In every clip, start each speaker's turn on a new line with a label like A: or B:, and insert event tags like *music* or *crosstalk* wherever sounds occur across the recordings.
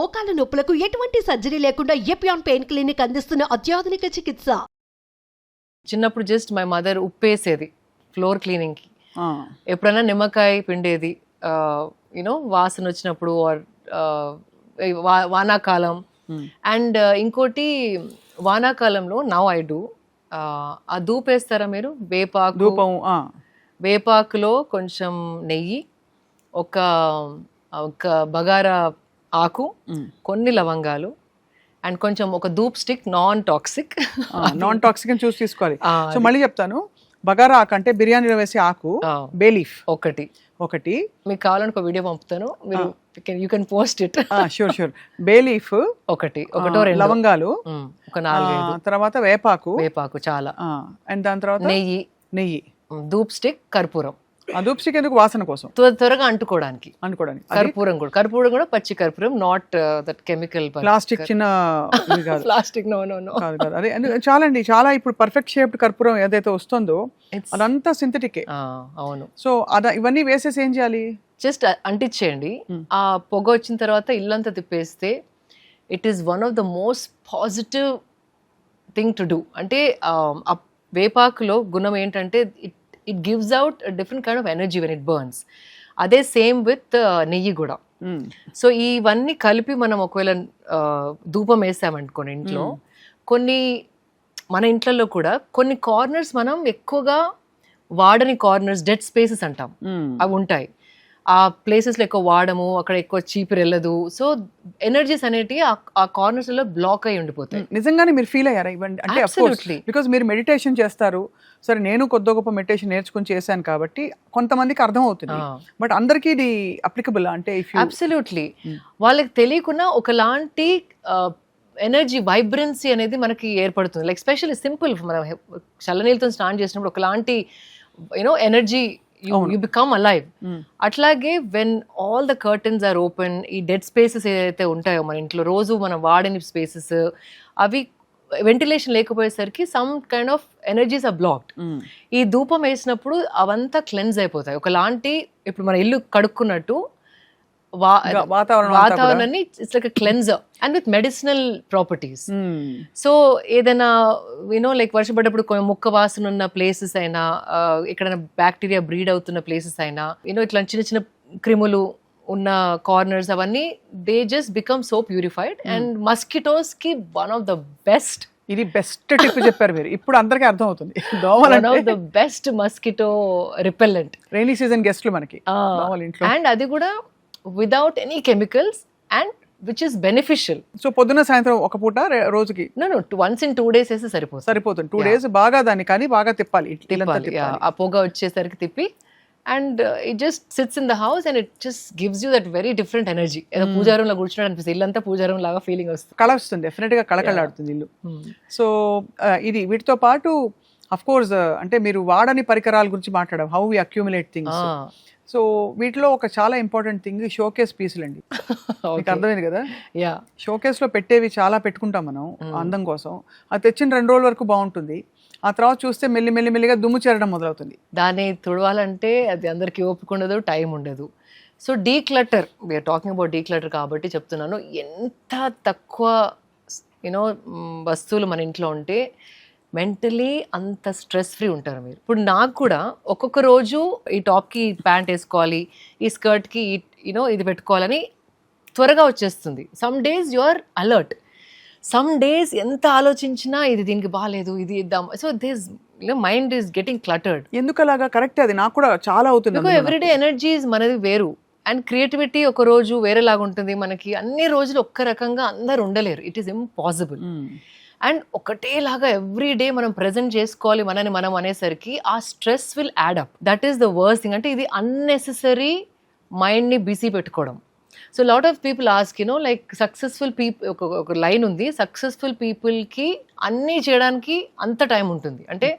A: మోకాల నొప్పులకు ఎటువంటి సర్జరీ లేకుండా ఎపియాన్ పెయిన్ క్లినిక్ అందిస్తున్న అత్యాధునిక చికిత్స.
B: చిన్నప్పుడు జస్ట్ మై మదర్ ఉప్పేసేది ఫ్లోర్ క్లీనింగ్కి.
C: ఆ,
B: ఎప్పుడైనా నిమ్మకాయ పిండేది యూనో వాసన వచ్చినప్పుడు ఆర్ వానాకాలం. అండ్ ఇంకోటి వానాకాలంలో నవ్ ఐ డూ ఆ దూపేస్తారా మీరు? వేపాకు.
C: ధూపం
B: వేపాకులో కొంచెం నెయ్యి ఒక ఒక బగారా ఆకు. కొన్ని లవంగాలు అండ్ కొంచెం ఒక dhoop stick non toxic.
C: Non toxic అని చూసి తీసుకోవాలి. సో మళ్ళీ చెప్తాను. బగారా ఆకు అంటే బిర్యానీలో వేసే ఆకు బేలీఫ్
B: ఒకటి.
C: ఒకటి.
B: మీకు కావాలని ఒక వీడియో పంపుతాను. మీరు you can post it.
C: Sure sure bay leaf
B: ఒకటి. ఒకటో రెండు.
C: లవంగాలు.
B: ఒక
C: ఆ,
B: నాలుగైదు
C: తర్వాత వేపాకు.
B: వేపాకు చాలా.
C: అండ్ దాని తర్వాత
B: నెయ్యి.
C: నెయ్యి.
B: ధూప్ స్టిక్ కర్పూరం.
C: స్టిక్ ఎందుకు వాసన కోసం?
B: త్వర- త్వరగా అంటుకోవడానికి.
C: అనుకోవడానికి
B: కర్పూరం కూడా. కర్పూరం కూడా పచ్చి కర్పూరం నాట్ దట్ కెమికల్
C: ప్లాస్టిక్ చిన్న *laughs*
B: ప్లాస్టిక్ నో నో నో
C: కాదు కాదు. అదే చాలా అండి చాలా ఇప్పుడు పర్ఫెక్ట్ షేప్డ్ కర్పూరం ఏదైతే వస్తుందో అదంతా సింథటికే
B: అవును.
C: సో అద ఇవన్నీ వేసేసి ఏం చేయాలి?
B: జస్ట్ అంటించేయండి.
C: Hmm.
B: ఆ పొగ వచ్చిన తర్వాత ఇల్లంతా తిప్పేస్తే it is one of the most positive thing to do అంటే ఆ వేపాకులో గుణం ఏంటంటే it it gives out different kind of energy when it burns అదే సేమ్ విత్ నెయ్యి కూడా. సో ఇవన్నీ కలిపి మనం ఒకవేళ ఆ, ధూపం వేసామనుకోండి ఇంట్లో కొన్ని మన ఇంట్లలో కూడా కొన్ని కార్నర్స్ మనం ఎక్కువగా వాడని కార్నర్స్ డెడ్ స్పేసెస్ అంటాం.
C: మ్మ్.
B: అవి ఉంటాయి. ఆ ప్లేసెస్లో ఎక్కువ వాడము అక్కడ ఎక్కువ చీపురు వెళ్ళదు. సో ఎనర్జీస్ అనేటివి ఆ- కార్నర్స్లో బ్లాక్ అయి ఉండిపోతాయి.
C: నిజంగానే మీరు ఫీల్ అయ్యారా ఇవ్వండి అంటే. బికాజ్ మీరు మెడిటేషన్ చేస్తారు. సరే నేను కొద్ది గొప్ప మెడిటేషన్ నేర్చుకుని చేశాను కాబట్టి కొంతమందికి అర్థం అవుతుంది బట్ అందరికీ ఇది అప్లికబుల్ అంటే ఇఫ్
B: అబ్సల్యూట్లీ. వాళ్ళకి తెలియకుండా ఒకలాంటి ఎనర్జీ వైబ్రెన్సీ అనేది మనకి ఏర్పడుతుంది. లైక్ స్పెషల్లీ సింపుల్ మనం చల్లనీళ్ళతో స్నానం చేసినప్పుడు ఒకలాంటి you know energy you. You become alive అట్లాగే when all the curtains are open ఈ డెడ్ స్పేసెస్ ఏదైతే ఉంటాయో మన ఇంట్లో రోజు మనం వాడని స్పేసెస్ అవి వెంటిలేషన్ లేకపోయేసరికి some kind of energies are blocked ఈ ధూపం వేసినప్పుడు అవంతా క్లెన్స్ అయిపోతాయి. ఒకలాంటి ఇప్పుడు మన ఇల్లు కడుక్కున్నట్టు వా
C: వాతావరణం అంతా కూడా.
B: వాతావరణాన్ని it's like cleanser and with medicinal properties. So ఏదైనా యూనో లైక్ వర్షం పడ్డప్పుడు కొంచెం ముక్క వాసన ఉన్న ప్లేసెస్ అయినా ఎక్కడైనా బ్యాక్టీరియా బ్రీడ్ అవుతున్న ప్లేసెస్ అయినా యూనో ఇట్లా చిన్న చిన్న క్రిములు ఉన్న కార్నర్స్ అవన్నీ they just become so purified and మస్కిటోస్కి one of the best
C: ఇది బెస్ట్ టిప్ చెప్పారు మీరు. ఇప్పుడు అందరికీ అర్థం అవుతుంది దోమలు
B: the best mosquito repellent
C: rainy season గెస్ట్లు మనకి.
B: అండ్ అది కూడా without any chemicals and which is beneficial
C: so పొద్దున్న సాయంత్రం ఒక పూట రోజుకి?
B: No once in two days వేస్తే సరిపోతుంది.
C: సరిపోతుంది. టూ డేస్ బాగా దాన్ని కానీ బాగా తిప్పాలి.
B: తిప్పాలి. ఆ పొగ వచ్చేసరికి తిప్పి and it just sits in the house and it just gives you that very different energy ఏదో
C: Hmm.
B: పూజారంలో కూర్చున్నాడు అనిపిస్తుంది. ఇల్లంతా పూజారం లాగా ఫీలింగ్ వస్తుంది.
C: కళ వస్తుంది డెఫినెట్గా కళకళలాడుతుంది ఇల్లు. సో ఆ, ఇది వీటితో పాటు అఫ్ కోర్స్ అంటే మీరు వాడని పరికరాల గురించి మాట్లాడాం. How we accumulate things so వీటిలో ఒక చాలా ఇంపార్టెంట్ థింగ్ షోకేస్ పీసులు అండి *laughs* మీకు అర్థమైంది కదా?
B: యా
C: షోకేస్లో పెట్టేవి చాలా పెట్టుకుంటాం మనం
B: Mm.
C: అందం కోసం. అది తెచ్చిన రెండు రోజుల వరకు బాగుంటుంది. ఆ తర్వాత చూస్తే మెల్లి మెల్లి మెల్లిగా దుమ్ము చేరడం మొదలవుతుంది.
B: దాన్ని తుడవాలంటే అది అందరికీ ఓపిక ఉండదు టైం ఉండదు. So declutter we are talking about declutter కాబట్టి చెప్తున్నాను. ఎంత తక్కువ యూనో వస్తువులు మన ఇంట్లో ఉంటే మెంటలీ అంత స్ట్రెస్ ఫ్రీ ఉంటారు మీరు. ఇప్పుడు నాకు కూడా ఒక్కొక్క రోజు ఈ టాప్కి ప్యాంట్ వేసుకోవాలి ఈ స్కర్ట్కి యూనో ఇది పెట్టుకోవాలని త్వరగా వచ్చేస్తుంది. Some days you are alert some days ఎంత ఆలోచించినా ఇది దీనికి బాగాలేదు ఇది ఇద్దాం. So this mind is getting cluttered
C: ఎందుకు అలాగా కరెక్ట్ అది. నాకు కూడా చాలా అవుతుంది
B: ఎవ్రీడే ఎనర్జీస్ మనది వేరు. అండ్ క్రియేటివిటీ ఒక రోజు వేరేలాగా ఉంటుంది మనకి అన్ని రోజులు ఒక్క రకంగా అందరు ఉండలేరు. It is impossible. అండ్ ఒకటేలాగా ఎవ్రీ డే మనం ప్రజెంట్ చేసుకోవాలి మనని మనం అనేసరికి ఆ stress will add up. That is the worst thing అంటే ఇది అన్నెసెసరీ మైండ్ని బిజీ పెట్టుకోవడం. So lot of people ask you know like successful people ఒక ఒక లైన్ ఉంది. సక్సెస్ఫుల్ పీపుల్కి అన్నీ చేయడానికి అంత టైం ఉంటుంది. అంటే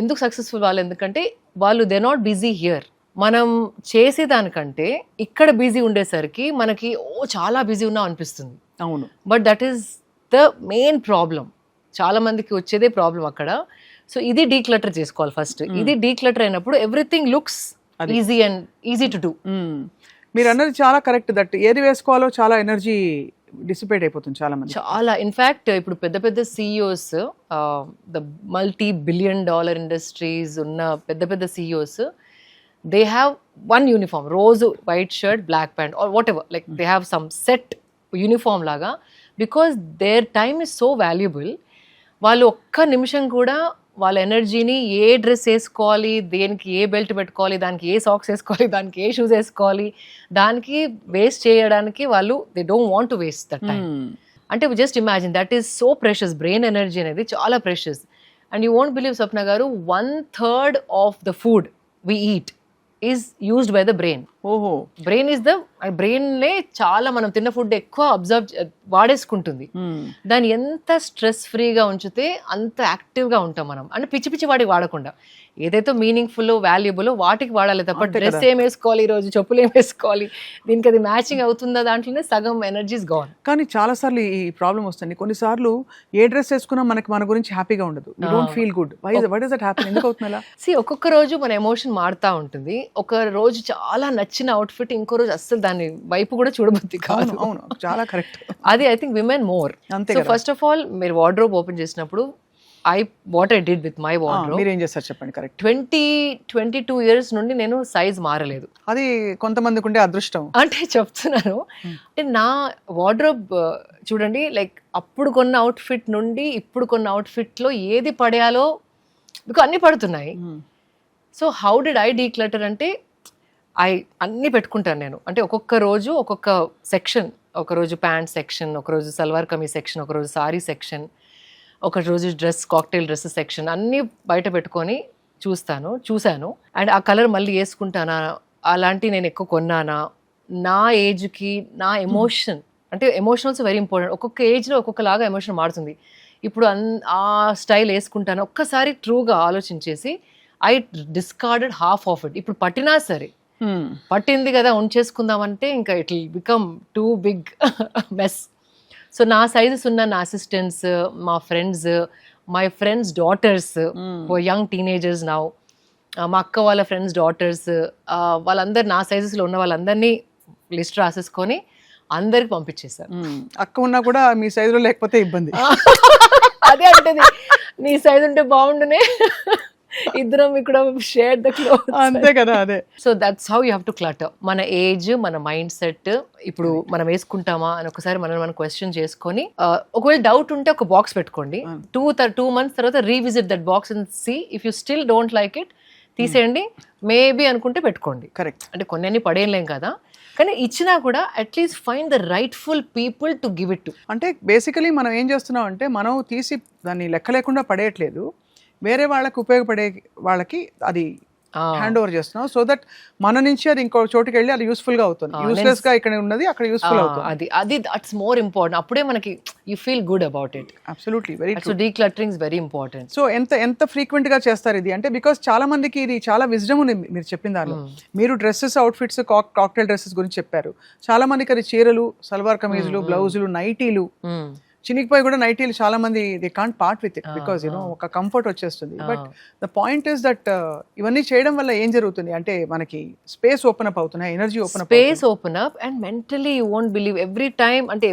B: ఎందుకు సక్సెస్ఫుల్ వాళ్ళు? ఎందుకంటే వాళ్ళు దే నాట్ బిజీ హియర్ మనం చేసేదానికంటే ఇక్కడ బిజీ ఉండేసరికి మనకి ఓ చాలా బిజీ ఉన్నాం అనిపిస్తుంది.
C: అవును.
B: But that is the main problem. చాలా మందికి వచ్చేదే ప్రాబ్లం అక్కడ. సో ఇది డీక్లటర్ చేసుకోవాలి ఫస్ట్. ఇది డీక్లటర్ అయినప్పుడు everything looks. Easy and easy to do.
C: మీరు అన్నది చాలా కరెక్ట్. దట్ ఏది వేసుకోవాలో చాలా ఎనర్జీ డిసిపేట్ అయిపోతుంది చాలా మంది
B: చాలా. ఇన్ఫ్యాక్ట్ ఇప్పుడు పెద్ద పెద్ద CEOs the multi billion dollar industries ఉన్న పెద్ద పెద్ద CEOs they have one uniform రోజు white shirt black pant or whatever like they have some set uniform లాగా. Because their time is so valuable వాళ్ళు ఒక్క నిమిషం కూడా వాళ్ళ ఎనర్జీని ఏ డ్రెస్ వేసుకోవాలి దేనికి ఏ బెల్ట్ పెట్టుకోవాలి దానికి ఏ సాక్స్ వేసుకోవాలి దానికి ఏ షూస్ వేసుకోవాలి దానికి వేస్ట్ చేయడానికి వాళ్ళు they don't want to waste that time. అంటే just imagine that is so precious brain energy అనేది చాలా precious and you won't believe Swapna garu one third of the food we eat is used by the brain
C: ఓహో.
B: Brain is the బ్రెయిన్లే చాలా మనం తిన్న food ఎక్కువ observe వాడేసుకుంటుంది.
C: Hmm.
B: దాన్ని ఎంత స్ట్రెస్ ఫ్రీగా ఉంచితే అంత యాక్టివ్గా ఉంటాం మనం. అంటే పిచ్చి పిచ్చి వాడికి వాడకుండా. ఏదైతే మీనింగ్ఫుల్ వాల్యుబుల్ వాటికి వాడాలి తప్ప డ్రెస్. ఏం వేసుకోవాలి ఈ రోజు చెప్పులు ఏం వేసుకోవాలి దీనికి అది మ్యాచింగ్ అవుతుందా దాంట్లోనే సగం ఎనర్జీస్ గోన్
C: కానీ చాలా సార్లు ఈ ప్రాబ్లం వస్తుంది. కొన్నిసార్లు ఏ డ్రెస్ వేసుకున్నా మనకి మన గురించి హ్యాపీగా ఉండదు. Don't. Feel good why what is that happy ఎందుకు అవుతుంది
B: సి *laughs* ఒక్కొక్క రోజు మన ఎమోషన్ మారుతా ఉంటుంది. ఒక రోజు చాలా నచ్చిన అవుట్ఫిట్ ఇంకో రోజు అస్సలు దాని వైపు కూడా చూడబుద్ది కాదు.
C: అవును. చాలా కరెక్ట్
B: అది ఐ థింక్ విమెన్ మోర్
C: అంతే.
B: ఫస్ట్ ఆఫ్ ఆల్ మీరు వార్డ్రోబ్ ఓపెన్ చేసినప్పుడు I what I did with my wardrobe
C: మీరు ఏం చేస్తారు చెప్పండి correct
B: twenty twenty two years నుండి నేను సైజ్ మారలేదు.
C: అది కొంతమందికి ఉండే అదృష్టం.
B: అంటే చెప్తున్నాను. అంటే నా వార్డ్రోబ్ చూడండి లైక్ అప్పుడు కొన్న అవుట్ఫిట్ నుండి ఇప్పుడు కొన్న అవుట్ఫిట్లో ఏది పడేయాలో బికాస్ అన్ని పడుతున్నాయి.
C: Hmm.
B: So how did I declutter అంటే ఐ అన్ని పెట్టుకుంటాను నేను. అంటే ఒక్కొక్క రోజు ఒక్కొక్క సెక్షన్ ఒక రోజు ప్యాంట్ సెక్షన్ ఒక రోజు సల్వార్ కమీజ్ సెక్షన్ ఒక రోజు సారీ సెక్షన్ ఒక రోజు డ్రెస్ కాక్టైల్ డ్రెస్ సెక్షన్ అన్నీ బయట పెట్టుకొని చూస్తాను చూశాను. అండ్ ఆ కలర్ మళ్ళీ వేసుకుంటానా అలాంటి నేను ఎక్కువ కొన్నానా నా ఏజ్కి నా ఎమోషన్ అంటే ఎమోషనల్స్ వెరీ ఇంపార్టెంట్. ఒక్కొక్క ఏజ్లో ఒక్కొక్కలాగా ఎమోషన్ మారుతుంది. ఇప్పుడు అన్ ఆ స్టైల్ వేసుకుంటాను ఒక్కసారి ట్రూగా ఆలోచించేసి I discarded half of it ఇప్పుడు పట్టినా సరే
C: Hmm.
B: పట్టింది కదా ఉంచేసుకుందామంటే ఇంకా it will become too big mess so నా సైజెస్ ఉన్న నా అసిస్టెంట్స్ మా friends my friends daughters young teenagers now మా అక్క వాళ్ళ ఫ్రెండ్స్ డాటర్స్ వాళ్ళందరు నా సైజెస్లో ఉన్న వాళ్ళందరినీ లిస్ట్ రాసేసుకొని అందరికి పంపించేశాను
C: Hmm. అక్క ఉన్నా కూడా మీ సైజులో లేకపోతే ఇబ్బంది. *laughs*
B: అదే అంటది. నీ సైజ్ ఉంటే బాగుండునే. ఇద్దరం ఇక్కడ షేర్ ద క్లోత్
C: అంతే కదా అదే.
B: So that's how you have to clutter మన ఏజ్ మన మైండ్ సెట్ ఇప్పుడు మనం వేసుకుంటామా అని ఒకసారి మనం మనం క్వశ్చన్ చేసుకొని ఒకవేళ డౌట్ ఉంటే ఒక బాక్స్ పెట్టుకోండి. టూ టూ మంత్స్ తర్వాత revisit that box and see if you still don't like it తీసేయండి. మేబీ అనుకుంటే పెట్టుకోండి.
C: కరెక్ట్
B: అంటే కొన్ని అన్ని పడేయలేం కదా. కానీ ఇచ్చినా కూడా at least find the rightful people to give it to
C: అంటే బేసికలీ మనం ఏం చేస్తున్నాం అంటే మనం తీసి దాన్ని లెక్క లేకుండా పడేయట్లేదు. వేరే వాళ్ళకి ఉపయోగపడే వాళ్ళకి అది హ్యాండ్ ఓవర్ చేస్తున్నాం సో దట్ మన నుంచి అది ఇంకో చోటుకి వెళ్ళి అది యూస్ఫుల్గా అవుతుంది. యూస్లెస్గా ఇక్కడ ఉన్నది అక్కడ యూస్ఫుల్ అవుతుంది.
B: అది అది దట్స్ మోర్ ఇంపార్టెంట్ అప్పుడే మనకి you feel good about it
C: absolutely very
B: so decluttering very important
C: so ఎంత ఎంత ఫ్రీక్వెంట్గా చేస్తారు ఇది? అంటే బికాస్ చాలా మందికి ఇది చాలా విజ్డమ్ ఉంది మీరు చెప్పిన దానిలో. మీరు డ్రెస్సెస్ అవుట్ఫిట్స్ కాక్టైల్ డ్రెస్సెస్ గురించి చెప్పారు. చాలా మందికి అది చీరలు సల్వార్ కమీజులు బ్లౌజులు నైటీలు చినిగిపోయి కూడా నైటీలు చాలా మంది they can't part with it because you know ఒక కంఫర్ట్ వచ్చేస్తుంది. But the point is that ఇవన్నీ చేయడం వల్ల ఏం జరుగుతుంది అంటే మనకి స్పేస్ ఓపెన్ అప్ అవుతున్నాయి energy open up
B: space open up and mentally you won't believe every time అంటే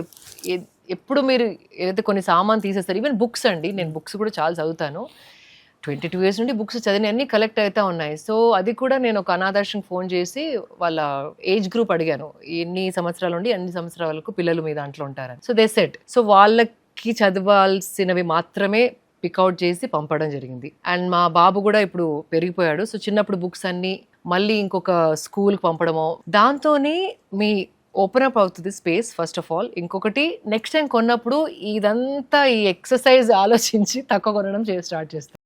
B: ఎప్పుడు మీరు ఏదైతే కొన్ని సామాన్ తీసేస్తారు ఈవెన్ బుక్స్ అండి నేను బుక్స్ కూడా చాలా చదువుతాను. ట్వంటీ టూ ఇయర్స్ నుండి బుక్స్ చదివి కలెక్ట్ అవుతా ఉన్నాయి. సో అది కూడా నేను ఒక అనాథాశ్రం ఫోన్ చేసి వాళ్ళ ఏజ్ గ్రూప్ అడిగాను. ఎన్ని సంవత్సరాల నుండి అన్ని సంవత్సరాలకు పిల్లలు మీ దాంట్లో ఉంటారని. సో దే సెట్ సో వాళ్ళకి చదవాల్సినవి మాత్రమే పికౌట్ చేసి పంపడం జరిగింది. అండ్ మా బాబు కూడా ఇప్పుడు పెరిగిపోయాడు. సో చిన్నప్పుడు బుక్స్ అన్నీ మళ్ళీ ఇంకొక స్కూల్కి పంపడమో. దాంతోనే మీ ఓపెన్ అప్ అవుతుంది స్పేస్ ఫస్ట్ ఆఫ్ ఆల్ ఇంకొకటి నెక్స్ట్ టైం కొన్నప్పుడు ఇదంతా ఈ ఎక్సర్సైజ్ ఆలోచించి తక్కువ కొనడం చే స్టార్ట్ చేస్తాం.